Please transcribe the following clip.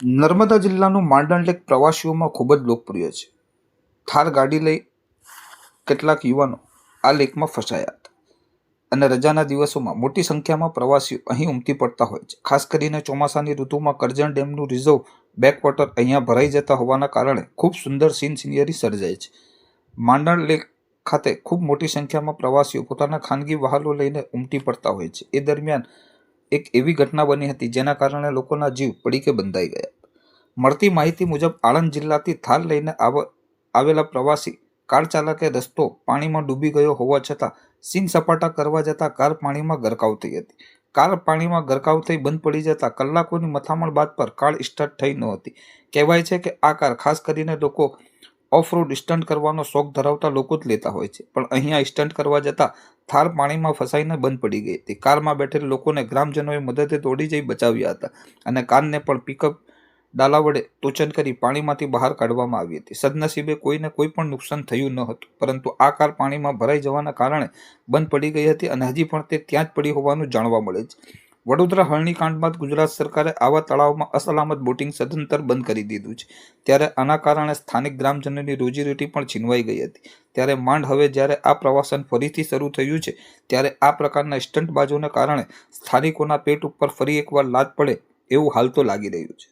નર્મદા જિલ્લાનું માંડણ લેક પ્રવાસીઓમાં ખૂબ જ લોકપ્રિય છે. થાર ગાડી લઈ કેટલાક યુવાનો આ લેકમાં ફસાયા હતા અને રજાના દિવસોમાં મોટી સંખ્યામાં પ્રવાસીઓ અહીં ઉમટી પડતા હોય છે. ખાસ કરીને ચોમાસાની ઋતુમાં કરજણ ડેમનું રિઝર્વ બેકવોટર અહીંયા ભરાઈ જતા હોવાના કારણે ખૂબ સુંદર સીન સિનરી સર્જાય છે. માંડણ લેક ખાતે ખૂબ મોટી સંખ્યામાં પ્રવાસીઓ પોતાના ખાનગી વાહનો લઈને ઉમટી પડતા હોય છે. એ દરમિયાન એક એવી ઘટના બની હતી જેના કારણે લોકોના જીવ પડીકે બંધાઈ ગયા. મળતી માહિતી મુજબ આણંદ જિલ્લાથી થાર લઈને આવ, આવેલા પ્રવાસી કાર ચાલકે રસ્તો પાણીમાં ડૂબી ગયો હોવા છતાં સીન સપાટા કરવા જતાં કાર પાણીમાં ગરકાવ થઈ હતી. કાર પાણીમાં ગરકાવ થઈ બંધ પડી જતાં કલાકોની મથામણ બાદ પર કાર સ્ટાર્ટ થઈ નહોતી કહેવાય છે કે આ કાર ખાસ કરીને લોકો ઓફ રોડ સ્ટન્ટ કરવાનો શોખ ધરાવતા લોકો જ લેતા હોય છે. પણ અહીંયા સ્ટન્ટ કરવા જતાં થાર પાણીમાં ફસાઈને બંધ પડી ગઈ હતી. કારમાં બેઠેલ લોકોને ગ્રામજનોએ મદદે દોડી જઈ બચાવ્યા હતા અને કારને પણ પિકઅપ ડાલા વડે ટોચન કરી પાણીમાંથી બહાર કાઢવામાં આવી હતી. સદનસીબે કોઈને કોઈ પણ નુકસાન થયું ન હતું, પરંતુ આ કાર પાણીમાં ભરાઈ જવાના કારણે બંધ પડી ગઈ હતી અને હજી પણ તે ત્યાં જ પડી હોવાનું જાણવા મળે છે. વડોદરા હળનીકાંડ બાદ ગુજરાત સરકારે આવા તળાવમાં અસલામત બોટિંગ સદંતર બંધ કરી દીધું છે. ત્યારે આના કારણે સ્થાનિક ગ્રામજનોની રોજીરોટી પણ છીનવાઈ ગઈ હતી. ત્યારે માંડ હવે જ્યારે આ પ્રવાસન ફરીથી શરૂ થયું છે, ત્યારે આ પ્રકારના સ્ટંટબાજોને કારણે સ્થાનિકોના પેટ ઉપર ફરી એકવાર લાદ પડે એવું હાલ તો લાગી રહ્યું છે.